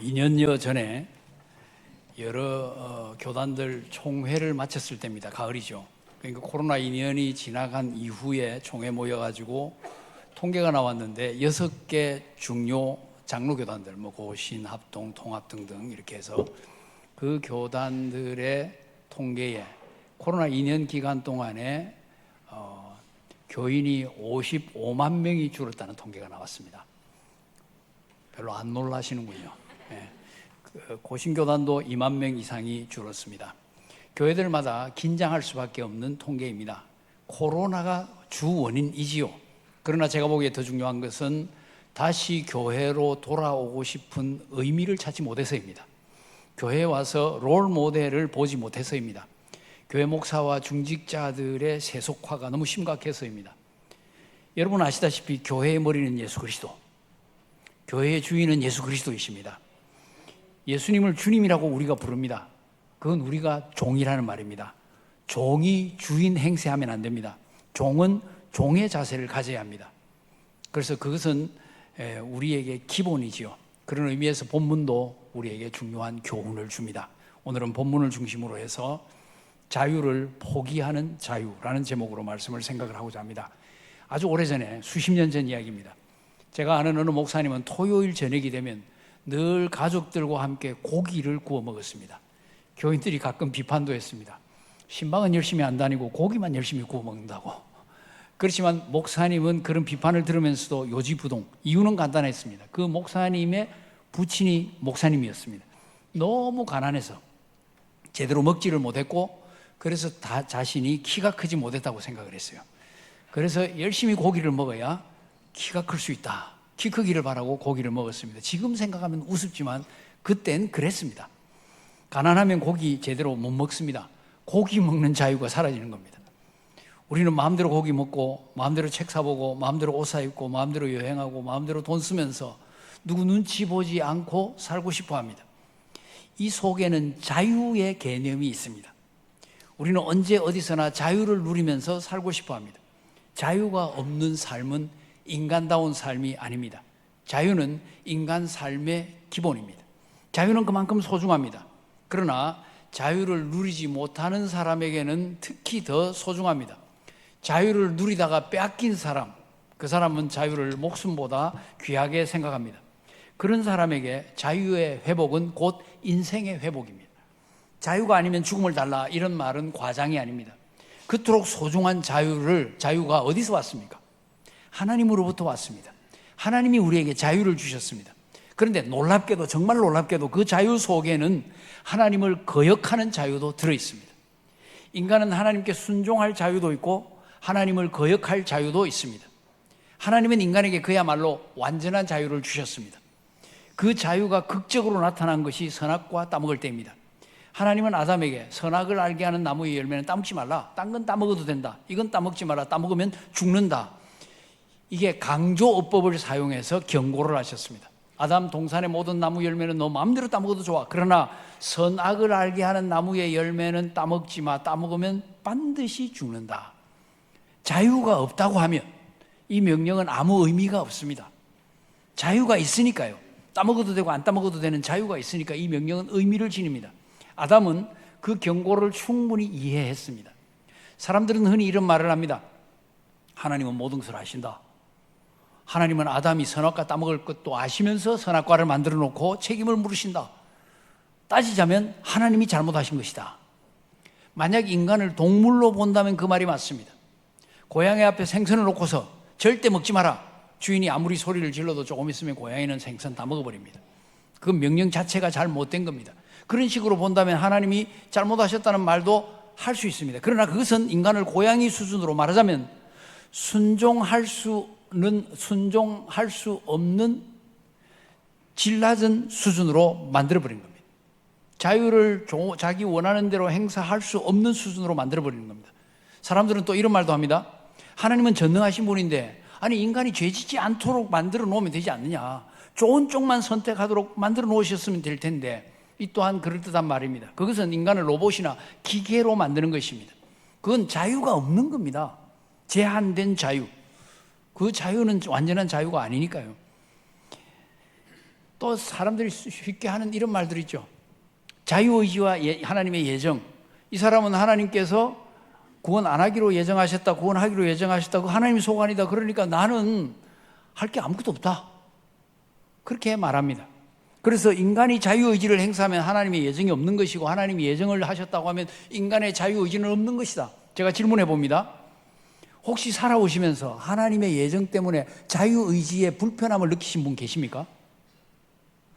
2년여 전에 여러 어, 교단들 총회를 마쳤을 때입니다. 가을이죠. 그러니까 코로나 2년이 지나간 이후에 총회 모여가지고 통계가 나왔는데 여섯 개 중요 장로 교단들, 뭐 고신, 합동, 통합 등등 이렇게 해서 그 교단들의 통계에 코로나 2년 기간 동안에 어, 교인이 55만 명이 줄었다는 통계가 나왔습니다. 별로 안 놀라시는군요. 예. 그 고신교단도 2만 명 이상이 줄었습니다. 교회들마다 긴장할 수밖에 없는 통계입니다. 코로나가 주 원인이지요. 그러나 제가 보기에 더 중요한 것은 다시 교회로 돌아오고 싶은 의미를 찾지 못해서입니다. 교회에 와서 롤 모델을 보지 못해서입니다. 교회 목사와 중직자들의 세속화가 너무 심각해서입니다. 여러분 아시다시피 교회의 머리는 예수 그리스도, 교회의 주인은 예수 그리스도이십니다. 예수님을 주님이라고 우리가 부릅니다. 그건 우리가 종이라는 말입니다. 종이 주인 행세하면 안 됩니다. 종은 종의 자세를 가져야 합니다. 그래서 그것은 에, 우리에게 기본이지요. 그런 의미에서 본문도 우리에게 중요한 교훈을 줍니다. 오늘은 본문을 중심으로 해서 자유를 포기하는 자유라는 제목으로 말씀을 생각을 하고자 합니다. 아주 오래전에 수십 년 전 이야기입니다. 제가 아는 어느 목사님은 토요일 저녁이 되면 늘 가족들과 함께 고기를 구워 먹었습니다. 교인들이 가끔 비판도 했습니다. 신방은 열심히 안 다니고 고기만 열심히 구워 먹는다고. 그렇지만 목사님은 그런 비판을 들으면서도 요지부동. 이유는 간단했습니다. 그 목사님의 부친이 목사님이었습니다. 너무 가난해서 제대로 먹지를 못했고 그래서 다 자신이 키가 크지 못했다고 생각을 했어요. 그래서 열심히 고기를 먹어야 키가 클 수 있다. 키 크기를 바라고 고기를 먹었습니다. 지금 생각하면 우습지만 그땐 그랬습니다. 가난하면 고기 제대로 못 먹습니다. 고기 먹는 자유가 사라지는 겁니다. 우리는 마음대로 고기 먹고 마음대로 책 사보고 마음대로 옷 사입고 마음대로 여행하고 마음대로 돈 쓰면서 누구 눈치 보지 않고 살고 싶어 합니다. 이 속에는 자유의 개념이 있습니다. 우리는 언제 어디서나 자유를 누리면서 살고 싶어 합니다. 자유가 없는 삶은 인간다운 삶이 아닙니다. 자유는 인간 삶의 기본입니다. 자유는 그만큼 소중합니다. 그러나 자유를 누리지 못하는 사람에게는 특히 더 소중합니다. 자유를 누리다가 빼앗긴 사람, 그 사람은 자유를 목숨보다 귀하게 생각합니다. 그런 사람에게 자유의 회복은 곧 인생의 회복입니다. 자유가 아니면 죽음을 달라 이런 말은 과장이 아닙니다. 그토록 소중한 자유를 자유가 어디서 왔습니까? 하나님으로부터 왔습니다. 하나님이 우리에게 자유를 주셨습니다. 그런데 놀랍게도 정말 놀랍게도 그 자유 속에는 하나님을 거역하는 자유도 들어 있습니다. 인간은 하나님께 순종할 자유도 있고 하나님을 거역할 자유도 있습니다. 하나님은 인간에게 그야말로 완전한 자유를 주셨습니다. 그 자유가 극적으로 나타난 것이 선악과 따먹을 때입니다. 하나님은 아담에게 선악을 알게 하는 나무의 열매는 따먹지 말라. 딴 건 따먹어도 된다. 이건 따먹지 마라. 따먹으면 죽는다. 이게 강조어법을 사용해서 경고를 하셨습니다. 아담 동산의 모든 나무 열매는 너 마음대로 따먹어도 좋아. 그러나 선악을 알게 하는 나무의 열매는 따먹지 마. 따먹으면 반드시 죽는다. 자유가 없다고 하면 이 명령은 아무 의미가 없습니다. 자유가 있으니까요. 따먹어도 되고 안 따먹어도 되는 자유가 있으니까 이 명령은 의미를 지닙니다. 아담은 그 경고를 충분히 이해했습니다. 사람들은 흔히 이런 말을 합니다. 하나님은 모든 것을 아신다. 하나님은 아담이 선악과 따먹을 것도 아시면서 선악과를 만들어 놓고 책임을 물으신다. 따지자면 하나님이 잘못하신 것이다. 만약 인간을 동물로 본다면 그 말이 맞습니다. 고양이 앞에 생선을 놓고서 절대 먹지 마라. 주인이 아무리 소리를 질러도 조금 있으면 고양이는 생선 다 먹어버립니다. 그 명령 자체가 잘못된 겁니다. 그런 식으로 본다면 하나님이 잘못하셨다는 말도 할 수 있습니다. 그러나 그것은 인간을 고양이 수준으로 말하자면 순종할 수 는 순종할 수 없는 질 낮은 수준으로 만들어버린 겁니다. 자유를 자기 원하는 대로 행사할 수 없는 수준으로 만들어버리는 겁니다. 사람들은 또 이런 말도 합니다. 하나님은 전능하신 분인데 아니 인간이 죄짓지 않도록 만들어 놓으면 되지 않느냐. 좋은 쪽만 선택하도록 만들어 놓으셨으면 될 텐데 이 또한 그럴듯한 말입니다. 그것은 인간을 로봇이나 기계로 만드는 것입니다. 그건 자유가 없는 겁니다. 제한된 자유. 그 자유는 완전한 자유가 아니니까요. 또 사람들이 쉽게 하는 이런 말들 있죠. 자유의지와 예- 하나님의 예정. 이 사람은 하나님께서 구원 안 하기로 예정하셨다, 구원하기로 예정하셨다, 그 하나님의 소관이다. 그러니까 나는 할 게 아무것도 없다. 그렇게 말합니다. 그래서 인간이 자유의지를 행사하면 하나님의 예정이 없는 것이고 하나님이 예정을 하셨다고 하면 인간의 자유의지는 없는 것이다. 제가 질문해 봅니다. 혹시 살아오시면서 하나님의 예정 때문에 자유의지의 불편함을 느끼신 분 계십니까?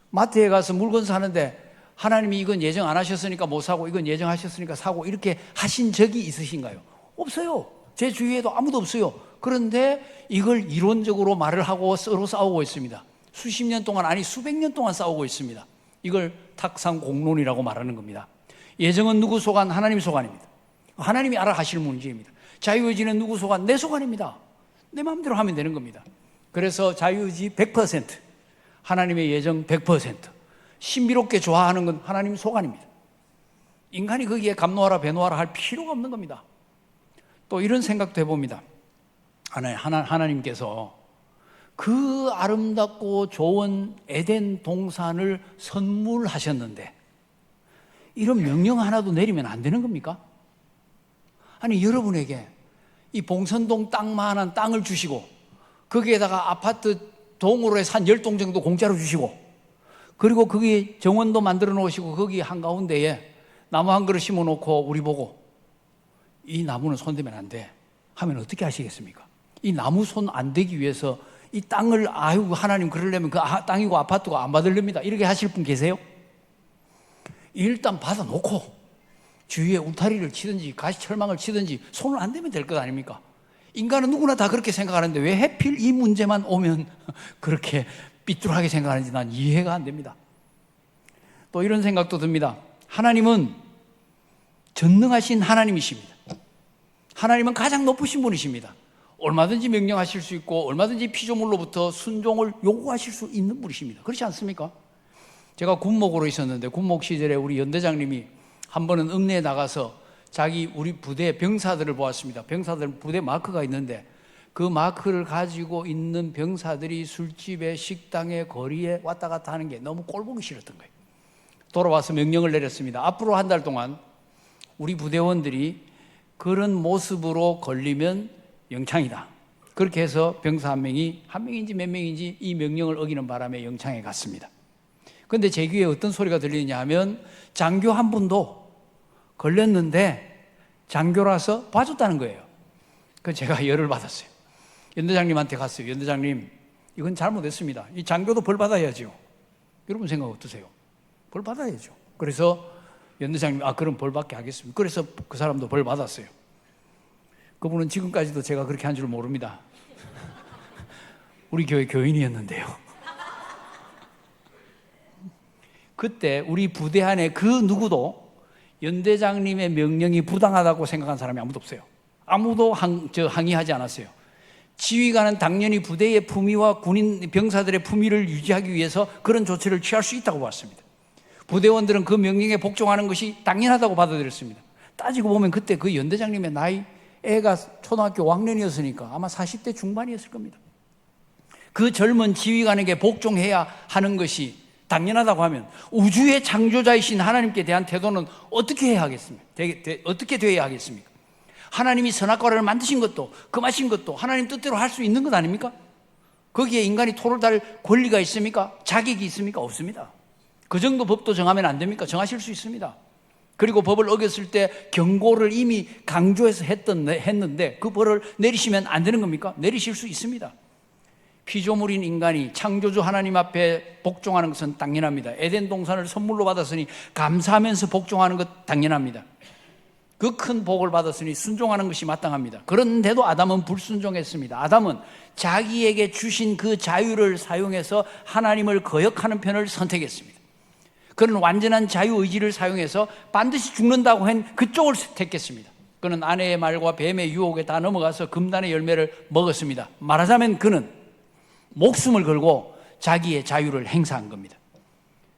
마트에 가서 물건 사는데 하나님이 이건 예정 안 하셨으니까 못 사고 이건 예정하셨으니까 사고 이렇게 하신 적이 있으신가요? 없어요. 제 주위에도 아무도 없어요. 그런데 이걸 이론적으로 말을 하고 서로 싸우고 있습니다. 수십 년 동안 아니 수백 년 동안 싸우고 있습니다. 이걸 탁상 공론이라고 말하는 겁니다. 예정은 누구 소관? 하나님 소관입니다. 하나님이 알아 하실 문제입니다. 자유의지는 누구 소관? 내 소관입니다. 내 마음대로 하면 되는 겁니다. 그래서 자유의지 100%, 하나님의 예정 100%, 신비롭게 좋아하는 건 하나님 소관입니다. 인간이 거기에 감노하라 배노하라 할 필요가 없는 겁니다. 또 이런 생각도 해봅니다. 하나, 하나, 하나님께서 그 아름답고 좋은 에덴 동산을 선물하셨는데 이런 명령 하나도 내리면 안 되는 겁니까? 아니 여러분에게 이 봉선동 땅만한 땅을 주시고 거기에다가 아파트 동으로 해서 한 10동 정도 공짜로 주시고 그리고 거기 정원도 만들어 놓으시고 거기 한가운데에 나무 한 그릇 심어 놓고 우리 보고 이 나무는 손대면 안 돼. 하면 어떻게 하시겠습니까? 이 나무 손안 대기 위해서 이 땅을 아유 하나님 그러려면 그 아- 땅이고 아파트가 안 받으렵니다. 이렇게 하실 분 계세요? 일단 받아 놓고 주위에 울타리를 치든지 가시 철망을 치든지 손을 안 대면 될 것 아닙니까? 인간은 누구나 다 그렇게 생각하는데 왜 해필 이 문제만 오면 그렇게 삐뚤하게 생각하는지 난 이해가 안 됩니다. 또 이런 생각도 듭니다. 하나님은 전능하신 하나님이십니다. 하나님은 가장 높으신 분이십니다. 얼마든지 명령하실 수 있고 얼마든지 피조물로부터 순종을 요구하실 수 있는 분이십니다. 그렇지 않습니까? 제가 군목으로 있었는데 군목 시절에 우리 연대장님이 한 번은 읍내에 나가서 자기 우리 부대 병사들을 보았습니다. 병사들 부대 마크가 있는데 그 마크를 가지고 있는 병사들이 술집에 식당에 거리에 왔다 갔다 하는 게 너무 꼴보기 싫었던 거예요. 돌아와서 명령을 내렸습니다. 앞으로 한 달 동안 우리 부대원들이 그런 모습으로 걸리면 영창이다. 그렇게 해서 병사 한 명이 한 명인지 몇 명인지 이 명령을 어기는 바람에 영창에 갔습니다. 근데 제 귀에 어떤 소리가 들리냐 하면 장교 한 분도 걸렸는데 장교라서 봐줬다는 거예요. 그 제가 열을 받았어요. 연대장님한테 갔어요. 연대장님, 이건 잘못했습니다. 이 장교도 벌 받아야죠. 여러분 생각 어떠세요? 벌 받아야죠. 그래서 연대장님, 아, 그럼 벌 받게 하겠습니다. 그래서 그 사람도 벌 받았어요. 그분은 지금까지도 제가 그렇게 한 줄 모릅니다. 우리 교회 교인이었는데요. 그때 우리 부대 안에 그 누구도 연대장님의 명령이 부당하다고 생각한 사람이 아무도 없어요. 아무도 항, 저 항의하지 않았어요. 지휘관은 당연히 부대의 품위와 군인 병사들의 품위를 유지하기 위해서 그런 조치를 취할 수 있다고 봤습니다. 부대원들은 그 명령에 복종하는 것이 당연하다고 받아들였습니다. 따지고 보면 그때 그 연대장님의 나이 애가 초등학교 5학년이었으니까 아마 40대 중반이었을 겁니다. 그 젊은 지휘관에게 복종해야 하는 것이 당연하다고 하면 우주의 창조자이신 하나님께 대한 태도는 어떻게 해야 하겠습니까? 되- 되- 어떻게 되어야 하겠습니까? 하나님이 선악과를 만드신 것도 금하신 것도 하나님 뜻대로 할 수 있는 것 아닙니까? 거기에 인간이 토를 달 권리가 있습니까? 자격이 있습니까? 없습니다. 그 정도 법도 정하면 안 됩니까? 정하실 수 있습니다. 그리고 법을 어겼을 때 경고를 이미 강조해서 했던, 했는데 그 벌을 내리시면 안 되는 겁니까? 내리실 수 있습니다. 피조물인 인간이 창조주 하나님 앞에 복종하는 것은 당연합니다. 에덴 동산을 선물로 받았으니 감사하면서 복종하는 것 당연합니다. 그 큰 복을 받았으니 순종하는 것이 마땅합니다. 그런데도 아담은 불순종했습니다. 아담은 자기에게 주신 그 자유를 사용해서 하나님을 거역하는 편을 선택했습니다. 그는 완전한 자유 의지를 사용해서 반드시 죽는다고 한 그쪽을 택했습니다. 그는 아내의 말과 뱀의 유혹에 다 넘어가서 금단의 열매를 먹었습니다. 말하자면 그는 목숨을 걸고 자기의 자유를 행사한 겁니다.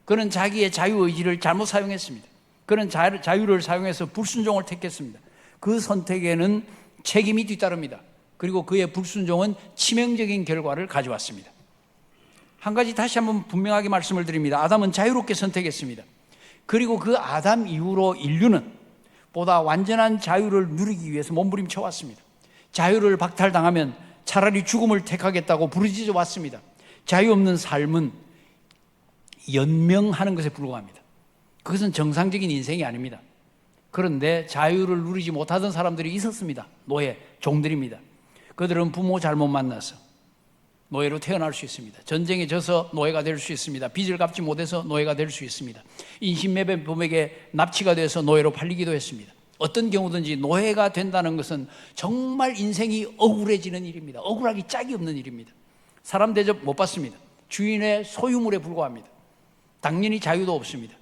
그는 자기의 자유 의지를 잘못 사용했습니다. 그는 자, 자유를 사용해서 불순종을 택했습니다. 그 선택에는 책임이 뒤따릅니다. 그리고 그의 불순종은 치명적인 결과를 가져왔습니다. 한 가지 다시 한번 분명하게 말씀을 드립니다. 아담은 자유롭게 선택했습니다. 그리고 그 아담 이후로 인류는 보다 완전한 자유를 누리기 위해서 몸부림쳐 왔습니다. 자유를 박탈당하면 차라리 죽음을 택하겠다고 부르짖어 왔습니다. 자유 없는 삶은 연명하는 것에 불과합니다. 그것은 정상적인 인생이 아닙니다. 그런데 자유를 누리지 못하던 사람들이 있었습니다. 노예, 종들입니다. 그들은 부모 잘못 만나서 노예로 태어날 수 있습니다. 전쟁에 져서 노예가 될 수 있습니다. 빚을 갚지 못해서 노예가 될 수 있습니다. 인신매매 범에게 납치가 돼서 노예로 팔리기도 했습니다. 어떤 경우든지 노예가 된다는 것은 정말 인생이 억울해지는 일입니다. 억울하기 짝이 없는 일입니다. 사람 대접 못 받습니다. 주인의 소유물에 불과합니다. 당연히 자유도 없습니다.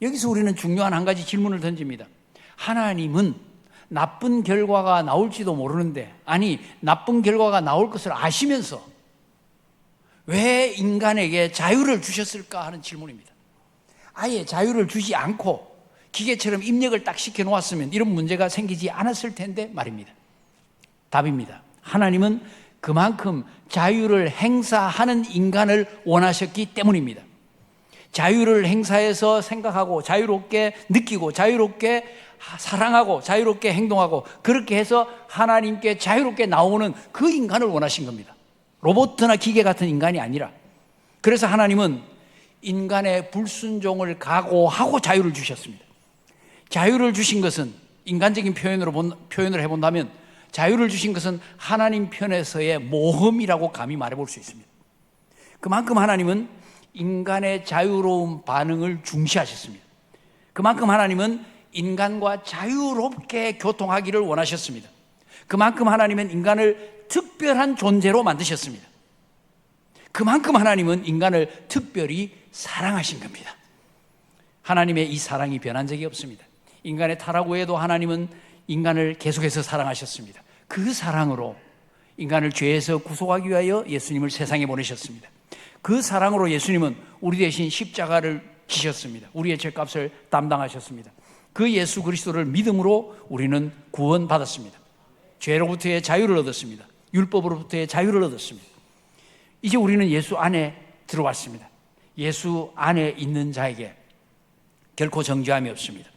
여기서 우리는 중요한 한 가지 질문을 던집니다. 하나님은 나쁜 결과가 나올지도 모르는데, 아니, 나쁜 결과가 나올 것을 아시면서 왜 인간에게 자유를 주셨을까 하는 질문입니다. 아예 자유를 주지 않고 기계처럼 입력을 딱 시켜 놓았으면 이런 문제가 생기지 않았을 텐데 말입니다. 답입니다. 하나님은 그만큼 자유를 행사하는 인간을 원하셨기 때문입니다. 자유를 행사해서 생각하고 자유롭게 느끼고 자유롭게 사랑하고 자유롭게 행동하고 그렇게 해서 하나님께 자유롭게 나오는 그 인간을 원하신 겁니다. 로봇이나 기계 같은 인간이 아니라 그래서 하나님은 인간의 불순종을 각오하고 자유를 주셨습니다. 자유를 주신 것은 인간적인 표현으로 본, 표현을 해본다면 자유를 주신 것은 하나님 편에서의 모험이라고 감히 말해볼 수 있습니다. 그만큼 하나님은 인간의 자유로운 반응을 중시하셨습니다. 그만큼 하나님은 인간과 자유롭게 교통하기를 원하셨습니다. 그만큼 하나님은 인간을 특별한 존재로 만드셨습니다. 그만큼 하나님은 인간을 특별히 사랑하신 겁니다. 하나님의 이 사랑이 변한 적이 없습니다. 인간의 타락 후에도 하나님은 인간을 계속해서 사랑하셨습니다. 그 사랑으로 인간을 죄에서 구속하기 위하여 예수님을 세상에 보내셨습니다. 그 사랑으로 예수님은 우리 대신 십자가를 지셨습니다. 우리의 죄값을 담당하셨습니다. 그 예수 그리스도를 믿음으로 우리는 구원받았습니다. 죄로부터의 자유를 얻었습니다. 율법으로부터의 자유를 얻었습니다. 이제 우리는 예수 안에 들어왔습니다. 예수 안에 있는 자에게 결코 정죄함이 없습니다.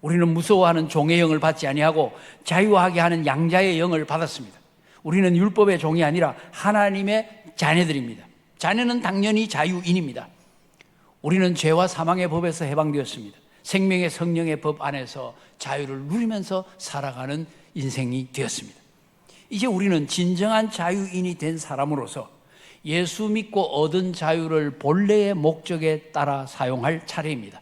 우리는 무서워하는 종의 영을 받지 아니하고 자유하게 하는 양자의 영을 받았습니다. 우리는 율법의 종이 아니라 하나님의 자녀들입니다. 자녀는 당연히 자유인입니다. 우리는 죄와 사망의 법에서 해방되었습니다. 생명의 성령의 법 안에서 자유를 누리면서 살아가는 인생이 되었습니다. 이제 우리는 진정한 자유인이 된 사람으로서 예수 믿고 얻은 자유를 본래의 목적에 따라 사용할 차례입니다.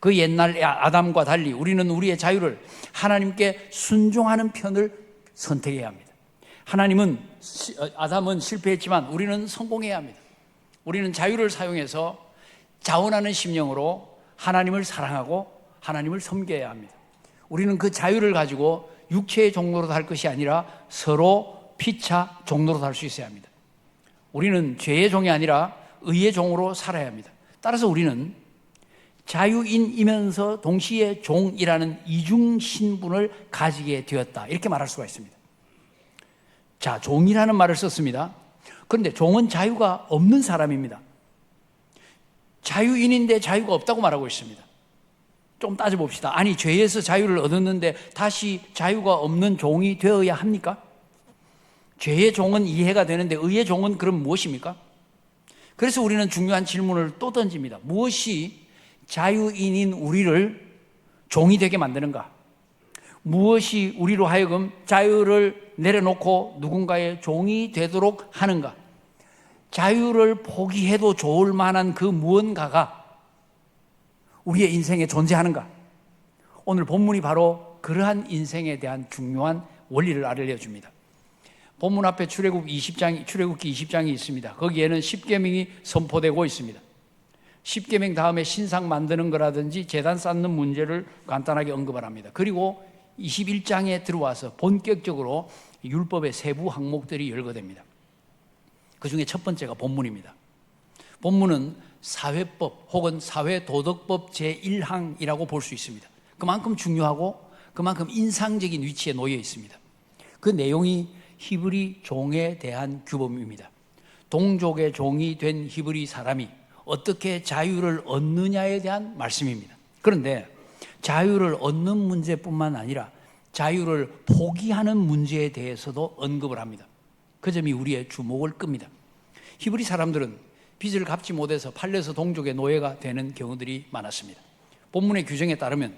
그 옛날 아담과 달리 우리는 우리의 자유를 하나님께 순종하는 편을 선택해야 합니다. 하나님은 어, 아담은 실패했지만 우리는 성공해야 합니다. 우리는 자유를 사용해서 자원하는 심령으로 하나님을 사랑하고 하나님을 섬겨야 합니다. 우리는 그 자유를 가지고 육체의 종로로 살 것이 아니라 서로 피차 종로로 살 수 있어야 합니다. 우리는 죄의 종이 아니라 의의 종으로 살아야 합니다. 따라서 우리는 자유인이면서 동시에 종이라는 이중 신분을 가지게 되었다. 이렇게 말할 수가 있습니다. 자, 종이라는 말을 썼습니다. 그런데 종은 자유가 없는 사람입니다. 자유인인데 자유가 없다고 말하고 있습니다. 좀 따져봅시다. 아니, 죄에서 자유를 얻었는데 다시 자유가 없는 종이 되어야 합니까? 죄의 종은 이해가 되는데 의의 종은 그럼 무엇입니까? 그래서 우리는 중요한 질문을 또 던집니다. 무엇이 자유인인 우리를 종이 되게 만드는가? 무엇이 우리로 하여금 자유를 내려놓고 누군가의 종이 되도록 하는가? 자유를 포기해도 좋을 만한 그 무언가가 우리의 인생에 존재하는가? 오늘 본문이 바로 그러한 인생에 대한 중요한 원리를 알려줍니다. 본문 앞에 출애굽 20장, 출애굽기 20장이 있습니다. 거기에는 10계명이 선포되고 있습니다. 10계명 다음에 신상 만드는 거라든지 재단 쌓는 문제를 간단하게 언급을 합니다. 그리고 21장에 들어와서 본격적으로 율법의 세부 항목들이 열거됩니다. 그 중에 첫 번째가 본문입니다. 본문은 사회법 혹은 사회도덕법 제1항이라고 볼 수 있습니다. 그만큼 중요하고 그만큼 인상적인 위치에 놓여 있습니다. 그 내용이 히브리 종에 대한 규범입니다. 동족의 종이 된 히브리 사람이 어떻게 자유를 얻느냐에 대한 말씀입니다. 그런데 자유를 얻는 문제뿐만 아니라 자유를 포기하는 문제에 대해서도 언급을 합니다. 그 점이 우리의 주목을 끕니다. 히브리 사람들은 빚을 갚지 못해서 팔려서 동족의 노예가 되는 경우들이 많았습니다. 본문의 규정에 따르면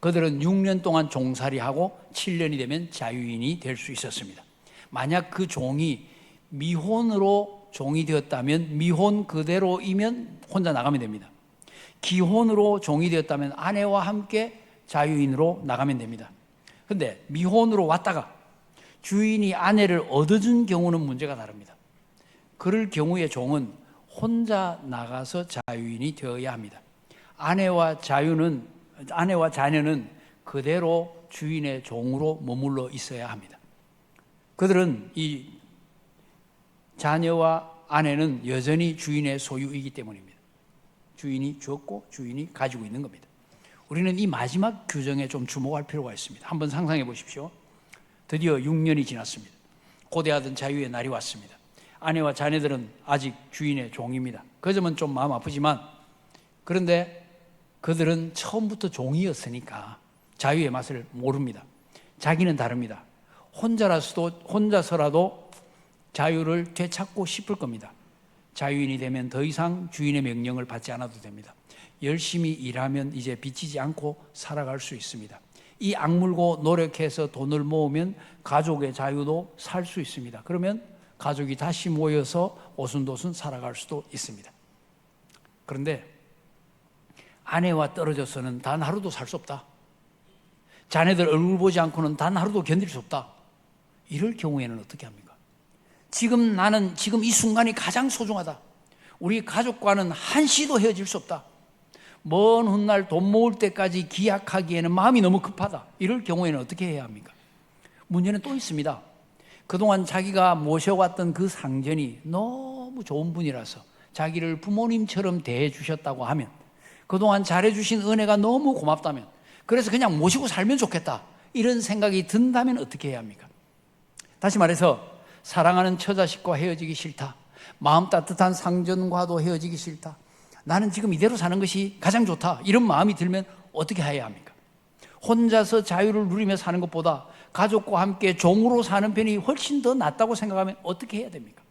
그들은 6년 동안 종살이하고 7년이 되면 자유인이 될 수 있었습니다. 만약 그 종이 미혼으로 종이 되었다면 미혼 그대로이면 혼자 나가면 됩니다. 기혼으로 종이 되었다면 아내와 함께 자유인으로 나가면 됩니다. 근데 미혼으로 왔다가 주인이 아내를 얻어준 경우는 문제가 다릅니다. 그럴 경우에 종은 혼자 나가서 자유인이 되어야 합니다. 아내와 자유는 아내와 자녀는 그대로 주인의 종으로 머물러 있어야 합니다. 그들은 이 자녀와 아내는 여전히 주인의 소유이기 때문입니다. 주인이 주었고 주인이 가지고 있는 겁니다. 우리는 이 마지막 규정에 좀 주목할 필요가 있습니다. 한번 상상해 보십시오. 드디어 6년이 지났습니다. 고대하던 자유의 날이 왔습니다. 아내와 자녀들은 아직 주인의 종입니다. 그 점은 좀 마음 아프지만 그런데 그들은 처음부터 종이었으니까 자유의 맛을 모릅니다. 자기는 다릅니다. 혼자라서도 혼자서라도 자유를 되찾고 싶을 겁니다. 자유인이 되면 더 이상 주인의 명령을 받지 않아도 됩니다. 열심히 일하면 이제 비치지 않고 살아갈 수 있습니다. 이 악물고 노력해서 돈을 모으면 가족의 자유도 살 수 있습니다. 그러면 가족이 다시 모여서 오순도순 살아갈 수도 있습니다. 그런데 아내와 떨어져서는 단 하루도 살 수 없다. 자네들 얼굴 보지 않고는 단 하루도 견딜 수 없다. 이럴 경우에는 어떻게 합니까? 지금 나는 지금 이 순간이 가장 소중하다. 우리 가족과는 한시도 헤어질 수 없다. 먼 훗날 돈 모을 때까지 기약하기에는 마음이 너무 급하다. 이럴 경우에는 어떻게 해야 합니까? 문제는 또 있습니다. 그동안 자기가 모셔왔던 그 상전이 너무 좋은 분이라서 자기를 부모님처럼 대해 주셨다고 하면 그동안 잘해 주신 은혜가 너무 고맙다면 그래서 그냥 모시고 살면 좋겠다. 이런 생각이 든다면 어떻게 해야 합니까? 다시 말해서 사랑하는 처자식과 헤어지기 싫다. 마음 따뜻한 상전과도 헤어지기 싫다. 나는 지금 이대로 사는 것이 가장 좋다. 이런 마음이 들면 어떻게 해야 합니까? 혼자서 자유를 누리며 사는 것보다 가족과 함께 종으로 사는 편이 훨씬 더 낫다고 생각하면 어떻게 해야 됩니까?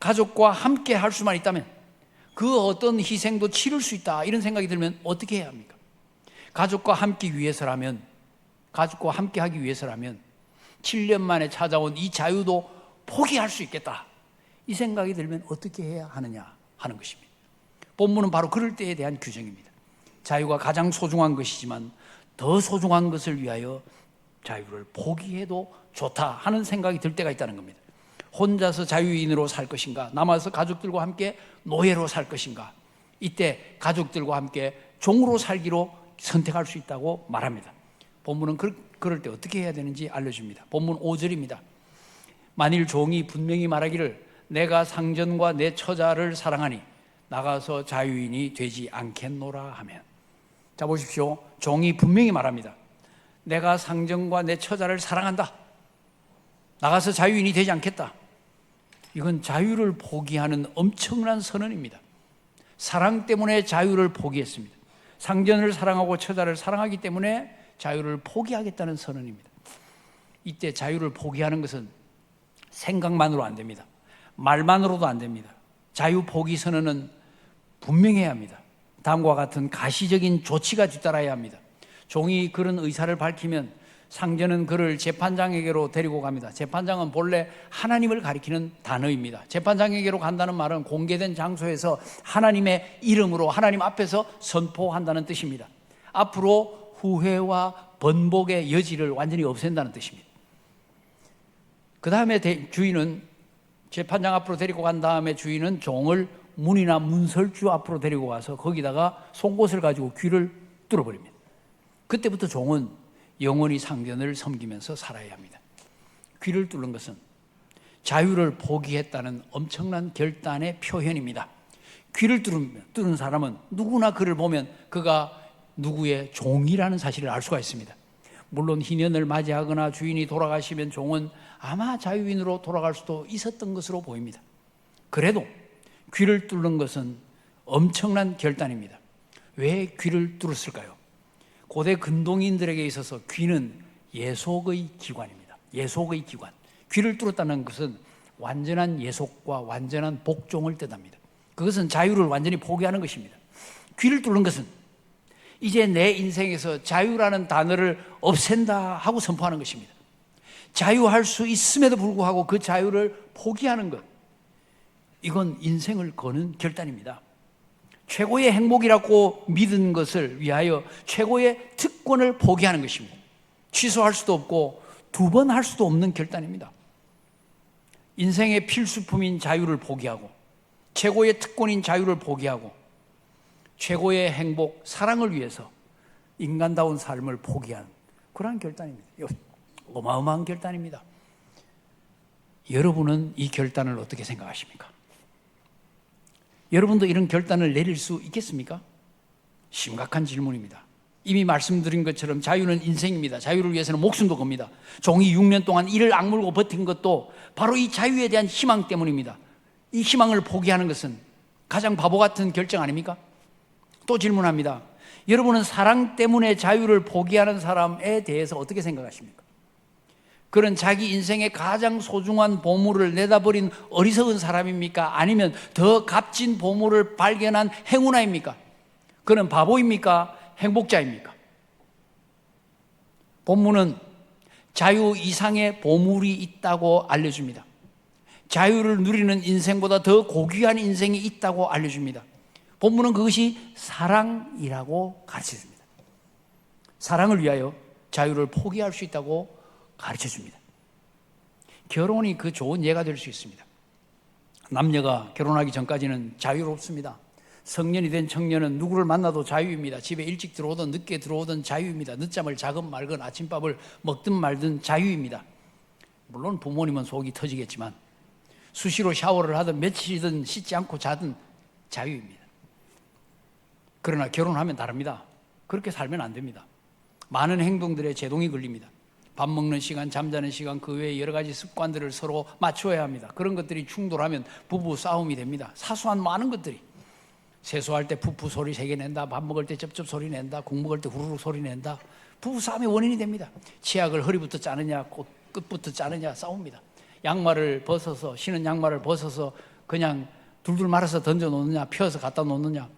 가족과 함께 할 수만 있다면 그 어떤 희생도 치를 수 있다. 이런 생각이 들면 어떻게 해야 합니까? 가족과 함께 위해서라면, 가족과 함께 하기 위해서라면 7년 만에 찾아온 이 자유도 포기할 수 있겠다. 이 생각이 들면 어떻게 해야 하느냐 하는 것입니다. 본문은 바로 그럴 때에 대한 규정입니다. 자유가 가장 소중한 것이지만 더 소중한 것을 위하여 자유를 포기해도 좋다 하는 생각이 들 때가 있다는 겁니다. 혼자서 자유인으로 살 것인가, 남아서 가족들과 함께 노예로 살 것인가, 이때 가족들과 함께 종으로 살기로 선택할 수 있다고 말합니다. 본문은 그 럴 때 어떻게 해야 되는지 알려줍니다. 본문 5절입니다. 만일 종이 분명히 말하기를 내가 상전과 내 처자를 사랑하니 나가서 자유인이 되지 않겠노라 하면 자 보십시오. 종이 분명히 말합니다. 내가 상전과 내 처자를 사랑한다. 나가서 자유인이 되지 않겠다. 이건 자유를 포기하는 엄청난 선언입니다. 사랑 때문에 자유를 포기했습니다. 상전을 사랑하고 처자를 사랑하기 때문에 자유를 포기하겠다는 선언입니다. 이때 자유를 포기하는 것은 생각만으로 안 됩니다. 말만으로도 안 됩니다. 자유 포기 선언은 분명해야 합니다. 다음과 같은 가시적인 조치가 뒤따라야 합니다. 종이 그런 의사를 밝히면 상전은 그를 재판장에게로 데리고 갑니다. 재판장은 본래 하나님을 가리키는 단어입니다. 재판장에게로 간다는 말은 공개된 장소에서 하나님의 이름으로 하나님 앞에서 선포한다는 뜻입니다. 앞으로 후회와 번복의 여지를 완전히 없앤다는 뜻입니다. 그 다음에 주인은 재판장 앞으로 데리고 간 다음에 주인은 종을 문이나 문설주 앞으로 데리고 와서 거기다가 송곳을 가지고 귀를 뚫어버립니다. 그때부터 종은 영원히 상전을 섬기면서 살아야 합니다. 귀를 뚫는 것은 자유를 포기했다는 엄청난 결단의 표현입니다. 귀를 뚫은 사람은 누구나 그를 보면 그가 누구의 종이라는 사실을 알 수가 있습니다. 물론 희년을 맞이하거나 주인이 돌아가시면 종은 아마 자유인으로 돌아갈 수도 있었던 것으로 보입니다. 그래도 귀를 뚫는 것은 엄청난 결단입니다. 왜 귀를 뚫었을까요? 고대 근동인들에게 있어서 귀는 예속의 기관입니다. 예속의 기관. 귀를 뚫었다는 것은 완전한 예속과 완전한 복종을 뜻합니다. 그것은 자유를 완전히 포기하는 것입니다. 귀를 뚫는 것은 이제 내 인생에서 자유라는 단어를 없앤다 하고 선포하는 것입니다. 자유할 수 있음에도 불구하고 그 자유를 포기하는 것. 이건 인생을 거는 결단입니다. 최고의 행복이라고 믿은 것을 위하여 최고의 특권을 포기하는 것입니다. 취소할 수도 없고 두 번 할 수도 없는 결단입니다. 인생의 필수품인 자유를 포기하고 최고의 특권인 자유를 포기하고 최고의 행복, 사랑을 위해서 인간다운 삶을 포기한 그러한 결단입니다. 어마어마한 결단입니다. 여러분은 이 결단을 어떻게 생각하십니까? 여러분도 이런 결단을 내릴 수 있겠습니까? 심각한 질문입니다. 이미 말씀드린 것처럼 자유는 인생입니다. 자유를 위해서는 목숨도 겁니다. 종이 6년 동안 이를 악물고 버틴 것도 바로 이 자유에 대한 희망 때문입니다. 이 희망을 포기하는 것은 가장 바보 같은 결정 아닙니까? 또 질문합니다. 여러분은 사랑 때문에 자유를 포기하는 사람에 대해서 어떻게 생각하십니까? 그런 자기 인생의 가장 소중한 보물을 내다버린 어리석은 사람입니까? 아니면 더 값진 보물을 발견한 행운아입니까? 그는 바보입니까? 행복자입니까? 본문은 자유 이상의 보물이 있다고 알려줍니다. 자유를 누리는 인생보다 더 고귀한 인생이 있다고 알려줍니다. 본문은 그것이 사랑이라고 가르쳐줍니다. 사랑을 위하여 자유를 포기할 수 있다고 가르쳐 줍니다. 결혼이 그 좋은 예가 될 수 있습니다. 남녀가 결혼하기 전까지는 자유롭습니다. 성년이 된 청년은 누구를 만나도 자유입니다. 집에 일찍 들어오든 늦게 들어오든 자유입니다. 늦잠을 자건 말건 아침밥을 먹든 말든 자유입니다. 물론 부모님은 속이 터지겠지만 수시로 샤워를 하든 며칠이든 씻지 않고 자든 자유입니다. 그러나 결혼하면 다릅니다. 그렇게 살면 안 됩니다. 많은 행동들에 제동이 걸립니다. 밥 먹는 시간, 잠자는 시간, 그 외에 여러 가지 습관들을 서로 맞춰야 합니다. 그런 것들이 충돌하면 부부 싸움이 됩니다. 사소한 많은 것들이. 세수할 때 푸푸 소리 세개 낸다. 밥 먹을 때 쩝쩝 소리 낸다. 국 먹을 때 후루룩 소리 낸다. 부부 싸움의 원인이 됩니다. 치약을 허리부터 짜느냐, 끝부터 짜느냐 싸웁니다. 양말을 벗어서, 신은 양말을 벗어서 그냥 둘둘 말아서 던져 놓느냐, 펴서 갖다 놓느냐.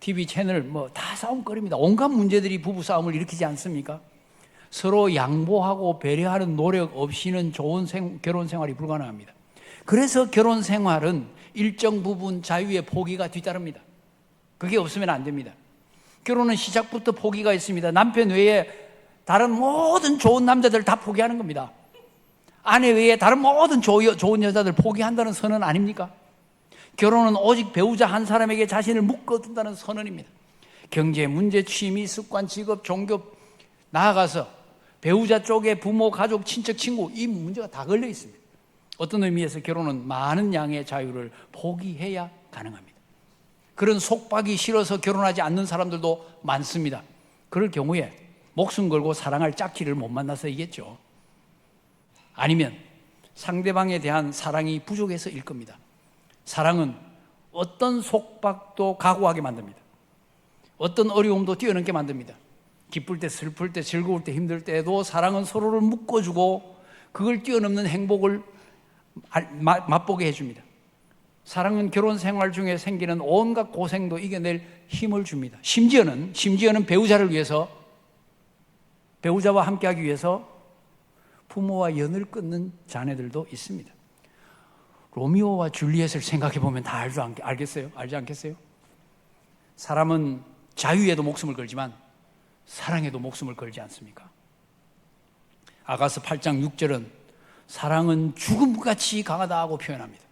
TV 채널 뭐 다 싸움거리입니다. 온갖 문제들이 부부 싸움을 일으키지 않습니까? 서로 양보하고 배려하는 노력 없이는 좋은 생, 결혼 생활이 불가능합니다. 그래서 결혼 생활은 일정 부분 자유의 포기가 뒤따릅니다. 그게 없으면 안 됩니다. 결혼은 시작부터 포기가 있습니다. 남편 외에 다른 모든 좋은 남자들 다 포기하는 겁니다. 아내 외에 다른 모든 좋은 여자들 포기한다는 선언 아닙니까? 결혼은 오직 배우자 한 사람에게 자신을 묶어둔다는 선언입니다. 경제, 문제, 취미, 습관, 직업, 종교 나아가서 배우자 쪽에 부모, 가족, 친척, 친구 이 문제가 다 걸려 있습니다. 어떤 의미에서 결혼은 많은 양의 자유를 포기해야 가능합니다. 그런 속박이 싫어서 결혼하지 않는 사람들도 많습니다. 그럴 경우에 목숨 걸고 사랑할 짝지를 못 만나서이겠죠. 아니면 상대방에 대한 사랑이 부족해서일 겁니다. 사랑은 어떤 속박도 각오하게 만듭니다. 어떤 어려움도 뛰어넘게 만듭니다. 기쁠 때, 슬플 때, 즐거울 때, 힘들 때도 사랑은 서로를 묶어주고 그걸 뛰어넘는 행복을 맛보게 해줍니다. 사랑은 결혼 생활 중에 생기는 온갖 고생도 이겨낼 힘을 줍니다. 심지어는, 심지어는 배우자를 위해서, 배우자와 함께 하기 위해서 부모와 연을 끊는 자녀들도 있습니다. 로미오와 줄리엣을 생각해 보면 다 알겠어요? 알지 않겠어요? 사람은 자유에도 목숨을 걸지만 사랑에도 목숨을 걸지 않습니까? 아가스 8장 6절은 사랑은 죽음같이 강하다고 표현합니다.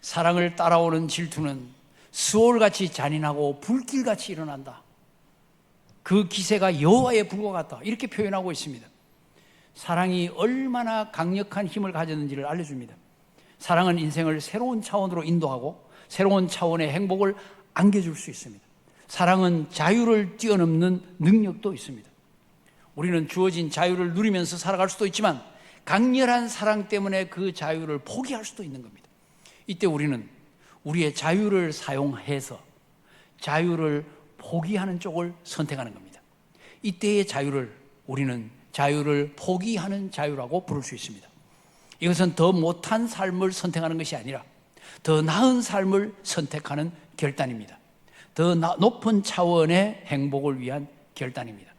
사랑을 따라오는 질투는 수월같이 잔인하고 불길같이 일어난다. 그 기세가 여호와의 불과 같다. 이렇게 표현하고 있습니다. 사랑이 얼마나 강력한 힘을 가졌는지를 알려줍니다. 사랑은 인생을 새로운 차원으로 인도하고 새로운 차원의 행복을 안겨줄 수 있습니다. 사랑은 자유를 뛰어넘는 능력도 있습니다. 우리는 주어진 자유를 누리면서 살아갈 수도 있지만 강렬한 사랑 때문에 그 자유를 포기할 수도 있는 겁니다. 이때 우리는 우리의 자유를 사용해서 자유를 포기하는 쪽을 선택하는 겁니다. 이때의 자유를 우리는 자유를 포기하는 자유라고 부를 수 있습니다. 이것은 더 못한 삶을 선택하는 것이 아니라 더 나은 삶을 선택하는 결단입니다. 더 나- 높은 차원의 행복을 위한 결단입니다.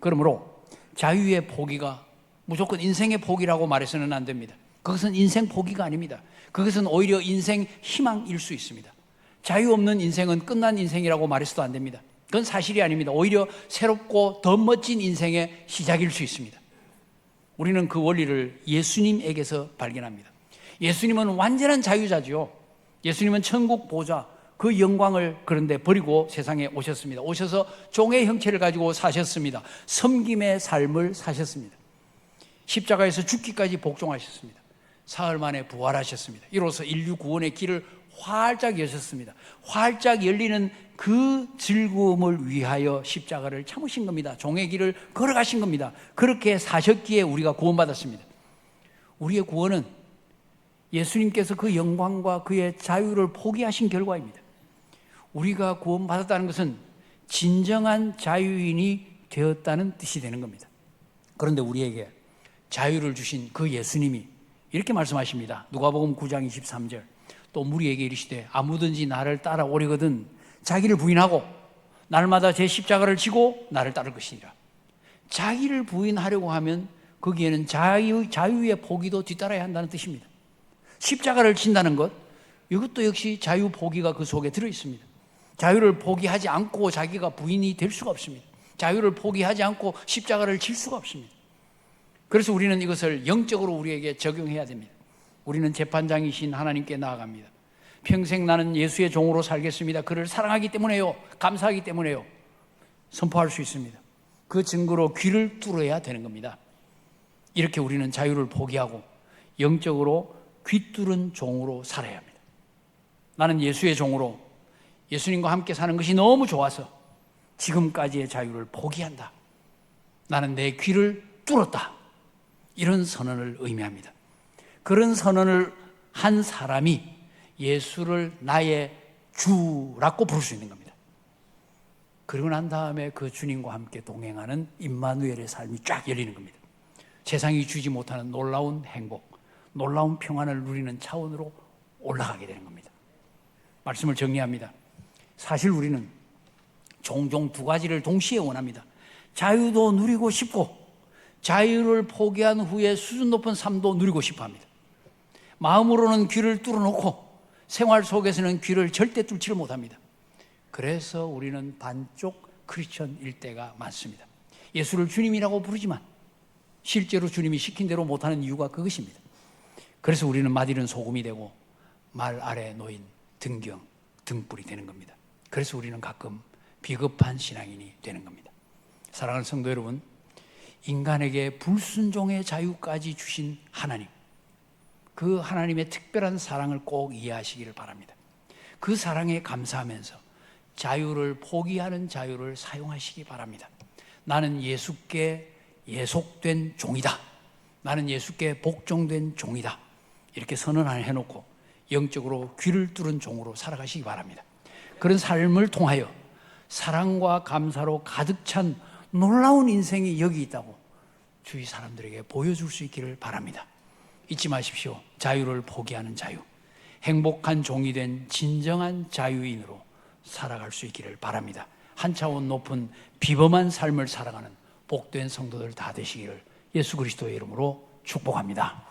그러므로 자유의 포기가 무조건 인생의 포기라고 말해서는 안 됩니다. 그것은 인생 포기가 아닙니다. 그것은 오히려 인생 희망일 수 있습니다. 자유 없는 인생은 끝난 인생이라고 말해서도 안 됩니다. 그건 사실이 아닙니다. 오히려 새롭고 더 멋진 인생의 시작일 수 있습니다. 우리는 그 원리를 예수님에게서 발견합니다. 예수님은 완전한 자유자죠. 예수님은 천국 보좌, 그 영광을 그런데 버리고 세상에 오셨습니다. 오셔서 종의 형체를 가지고 사셨습니다. 섬김의 삶을 사셨습니다. 십자가에서 죽기까지 복종하셨습니다. 사흘 만에 부활하셨습니다. 이로써 인류 구원의 길을 활짝 여셨습니다. 활짝 열리는 그 즐거움을 위하여 십자가를 참으신 겁니다. 종의 길을 걸어가신 겁니다. 그렇게 사셨기에 우리가 구원받았습니다. 우리의 구원은 예수님께서 그 영광과 그의 자유를 포기하신 결과입니다. 우리가 구원받았다는 것은 진정한 자유인이 되었다는 뜻이 되는 겁니다. 그런데 우리에게 자유를 주신 그 예수님이 이렇게 말씀하십니다. 누가복음 9장 23절. 또 우리에게 이르시되 아무든지 나를 따라오려거든 자기를 부인하고 날마다 제 십자가를 지고 나를 따를 것이니라. 자기를 부인하려고 하면 거기에는 자유, 자유의 포기도 뒤따라야 한다는 뜻입니다. 십자가를 진다는 것, 이것도 역시 자유 포기가 그 속에 들어 있습니다. 자유를 포기하지 않고 자기가 부인이 될 수가 없습니다. 자유를 포기하지 않고 십자가를 질 수가 없습니다. 그래서 우리는 이것을 영적으로 우리에게 적용해야 됩니다. 우리는 재판장이신 하나님께 나아갑니다. 평생 나는 예수의 종으로 살겠습니다. 그를 사랑하기 때문에요. 감사하기 때문에요. 선포할 수 있습니다. 그 증거로 귀를 뚫어야 되는 겁니다. 이렇게 우리는 자유를 포기하고 영적으로 귀 뚫은 종으로 살아야 합니다. 나는 예수의 종으로 예수님과 함께 사는 것이 너무 좋아서 지금까지의 자유를 포기한다. 나는 내 귀를 뚫었다. 이런 선언을 의미합니다. 그런 선언을 한 사람이 예수를 나의 주라고 부를 수 있는 겁니다. 그리고 난 다음에 그 주님과 함께 동행하는 임마누엘의 삶이 쫙 열리는 겁니다. 세상이 주지 못하는 놀라운 행복, 놀라운 평안을 누리는 차원으로 올라가게 되는 겁니다. 말씀을 정리합니다. 사실 우리는 종종 두 가지를 동시에 원합니다. 자유도 누리고 싶고 자유를 포기한 후에 수준 높은 삶도 누리고 싶어 합니다. 마음으로는 귀를 뚫어놓고 생활 속에서는 귀를 절대 뚫지를 못합니다. 그래서 우리는 반쪽 크리스천일 때가 많습니다. 예수를 주님이라고 부르지만 실제로 주님이 시킨 대로 못하는 이유가 그것입니다. 그래서 우리는 맛이른 소금이 되고 말 아래 놓인 등경, 등불이 되는 겁니다. 그래서 우리는 가끔 비겁한 신앙인이 되는 겁니다. 사랑하는 성도 여러분, 인간에게 불순종의 자유까지 주신 하나님, 그 하나님의 특별한 사랑을 꼭 이해하시기를 바랍니다. 그 사랑에 감사하면서 자유를 포기하는 자유를 사용하시기 바랍니다. 나는 예수께 예속된 종이다. 나는 예수께 복종된 종이다. 이렇게 선언을 해놓고 영적으로 귀를 뚫은 종으로 살아가시기 바랍니다. 그런 삶을 통하여 사랑과 감사로 가득 찬 놀라운 인생이 여기 있다고 주위 사람들에게 보여줄 수 있기를 바랍니다. 잊지 마십시오. 자유를 포기하는 자유. 행복한 종이 된 진정한 자유인으로 살아갈 수 있기를 바랍니다. 한 차원 높은 비범한 삶을 살아가는 복된 성도들 다 되시기를 예수 그리스도의 이름으로 축복합니다.